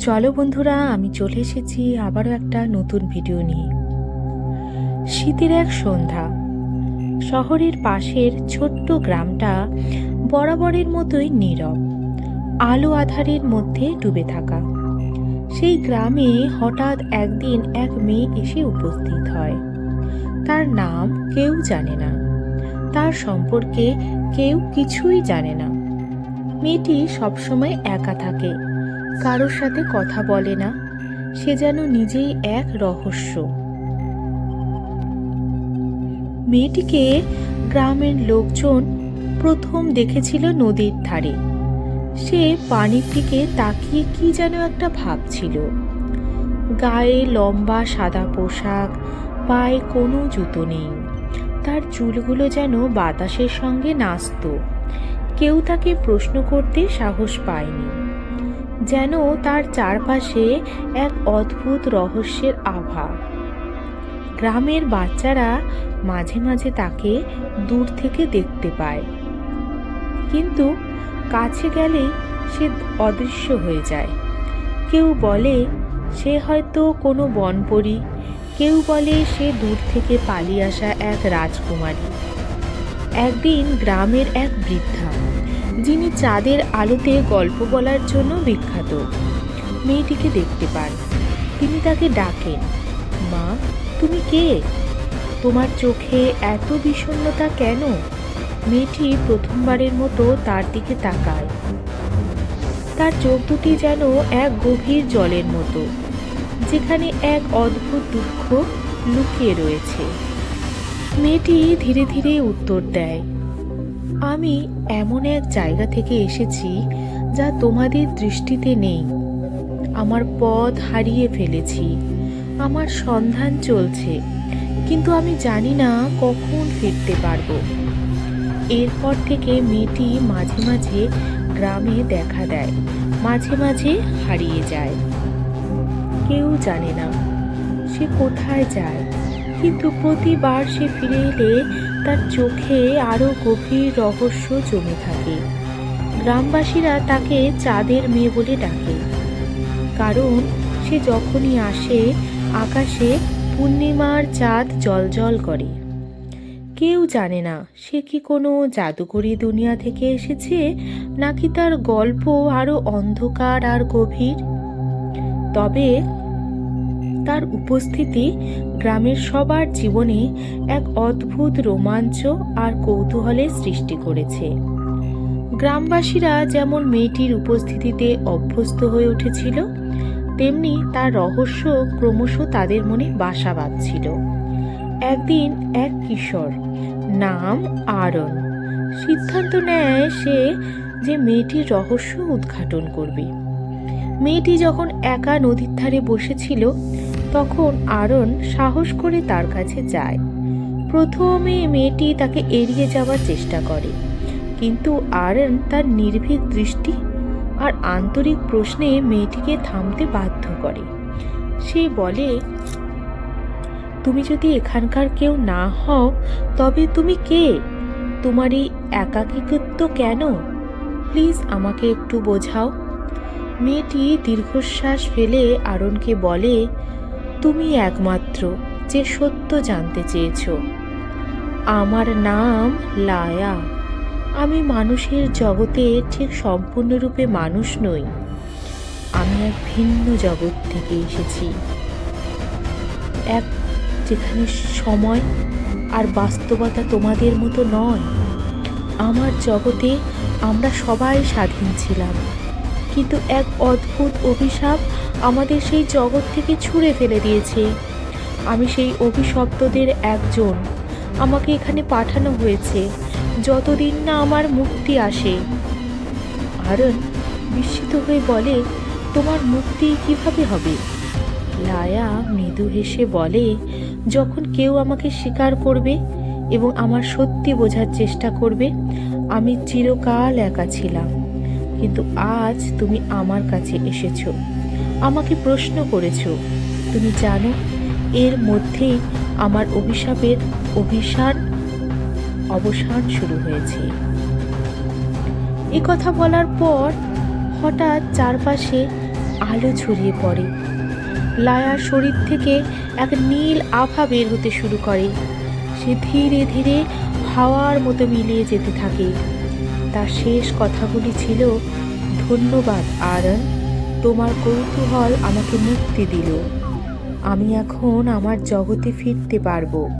চলো বন্ধুরা, আমি চলে এসেছি আবারও একটা নতুন ভিডিও নিয়ে। শীতের এক সন্ধ্যা। শহরের পাশের ছোট্ট গ্রামটা বরাবরের মতোই নীরব, আলো আধারের মধ্যে ডুবে থাকা। সেই গ্রামে হঠাৎ একদিন এক মেয়ে এসে উপস্থিত হয়। তার নাম কেউ জানে না। তার সম্পর্কে কেউ কিছুই জানে না। মেয়েটি সবসময় একা থাকে। কারোর সাথে কথা বলে না, সে যেন নিজেই এক রহস্য। মেয়েটিকে গ্রামের লোকজন প্রথম দেখেছিল নদীর ধারে। সে পানির দিকে তাকিয়ে কি যেন একটা ভাবছিল। গায়ে লম্বা সাদা পোশাক, পায়ে কোনো জুতো নেই। তার চুলগুলো যেন বাতাসের সঙ্গে নাচত। কেউ তাকে প্রশ্ন করতে সাহস পায়নি। যেন তার চারপাশে এক অদ্ভুত রহস্যের আভা। গ্রামের বাচ্চারা মাঝে মাঝে তাকে দূর থেকে দেখতে পায়। কিন্তু কাছে গেলে সে অদৃশ্য হয়ে যায়। কেউ বলে সে হয়তো কোনো বনপরী, কেউ বলে সে দূর থেকে পালিয়ে আসা এক রাজকুমারী। একদিন গ্রামের এক বৃদ্ধা যিনি চাঁদের আলোতে গল্প বলার জন্য বিখ্যাত। মেয়েটিকে দেখতে পান। তিনি তাকে ডাকেন, মা, তুমি কে? তোমার চোখে এত বিষণ্ণতা কেন? মেয়েটি প্রথমবারের মতো তার দিকে তাকায়। তার চোখ দুটি যেন এক গভীর জলের মতো, যেখানে এক অদ্ভুত দুঃখ লুকিয়ে রয়েছে। মেয়েটি ধীরে ধীরে উত্তর দেয় আমি এমন এক জায়গা থেকে এসেছি যা তোমাদের দৃষ্টিতে নেই। আমার পথ হারিয়ে ফেলেছি। আমার সন্ধান চলছে। কিন্তু আমি জানি না কখন ফিরতে পারব। এরপর থেকে মেয়েটি মাঝে মাঝে গ্রামে দেখা দেয়, মাঝে মাঝে হারিয়ে যায়। কেউ জানে না সে কোথায় যায়। কিন্তু প্রতিবার সে ফিরে এলে তার চোখে আরও গভীর রহস্য জমে থাকে। গ্রামবাসীরা তাকে চাঁদের মেয়ে বলে ডাকে। কারণ সে যখনই আসে, আকাশে পূর্ণিমার চাঁদ জলজল করে। কেউ জানে না সে কি কোনো জাদুকরি দুনিয়া থেকে এসেছে, নাকি তার গল্প আরও অন্ধকার আর গভীর। তবে তার উপস্থিতি গ্রামের সবার জীবনে এক অদ্ভুত রোমাঞ্চ আর কৌতূহলের সৃষ্টি করেছে। গ্রামবাসীরা যেমন মেয়েটির উপস্থিতিতে অভ্যস্ত হয়ে উঠেছিল, তেমনি তার রহস্য ক্রমশ তাদের মনে বাসা বাঁধছিল। একদিন এক কিশোর, নাম আরন, সিদ্ধান্ত নেয় সে যে মেয়েটির রহস্য উদ্ঘাটন করবে। মেয়েটি যখন একা নদীর ধারে বসেছিল তখন আরন সাহস করে তার কাছে যায়। প্রথমে মেয়েটি তাকে এড়িয়ে যাওয়ার চেষ্টা করে, কিন্তু আরন তার নির্ভীক দৃষ্টি আর আন্তরিক প্রশ্নে মেয়েটিকে থামতে বাধ্য করে। সে বলে, তুমি যদি এখানকার কেউ না হও, তবে তুমি কে? তোমার এই একাকিত্ব কেন? প্লিজ আমাকে একটু বোঝাও। মেয়েটি দীর্ঘশ্বাস ফেলে আরনকে বলে তুমি একমাত্র যে সত্য জানতে চেয়েছ। আমার নাম লায়া। আমি মানুষের জগতে ঠিক সম্পূর্ণরূপে মানুষ নই। আমি এক ভিন্ন জগৎ থেকে এসেছি। এক যেখানে সময় আর বাস্তবতা তোমাদের মতো নয়। আমার জগতে আমরা সবাই স্বাধীন ছিলাম। কিন্তু এক অদ্ভুত অভিশাপ আমাদের সেই জগৎ থেকে ছুঁড়ে ফেলে দিয়েছে। আমি সেই অভিশপ্তদের একজন। আমাকে এখানে পাঠানো হয়েছে। যতদিন না আমার মুক্তি আসে। আরন বিস্মিত হয়ে বলে, তোমার মুক্তি কীভাবে হবে? লায়া মৃদু হেসে বলে, যখন কেউ আমাকে স্বীকার করবে এবং আমার সত্যি বোঝার চেষ্টা করবে, আমি চিরকাল একা ছিলাম। কিন্তু আজ তুমি আমার কাছে এসেছ। আমাকে প্রশ্ন করেছ, তুমি জানো, এর মধ্যেই আমার অভিশাপের অভিসান অবসান শুরু হয়েছে। এ কথা বলার পর হঠাৎ চারপাশে আলো ছড়িয়ে পড়ে। লায়ার শরীর থেকে এক নীল আভা বের হতে শুরু করে। সে ধীরে ধীরে হাওয়ার মতো মিলিয়ে যেতে থাকে। তার শেষ কথাগুলি ছিল, ধন্যবাদ, আরন। তোমার কৌতূহল আমাকে মুক্তি দিল। আমি এখন আমার জগতে ফিরতে পারব।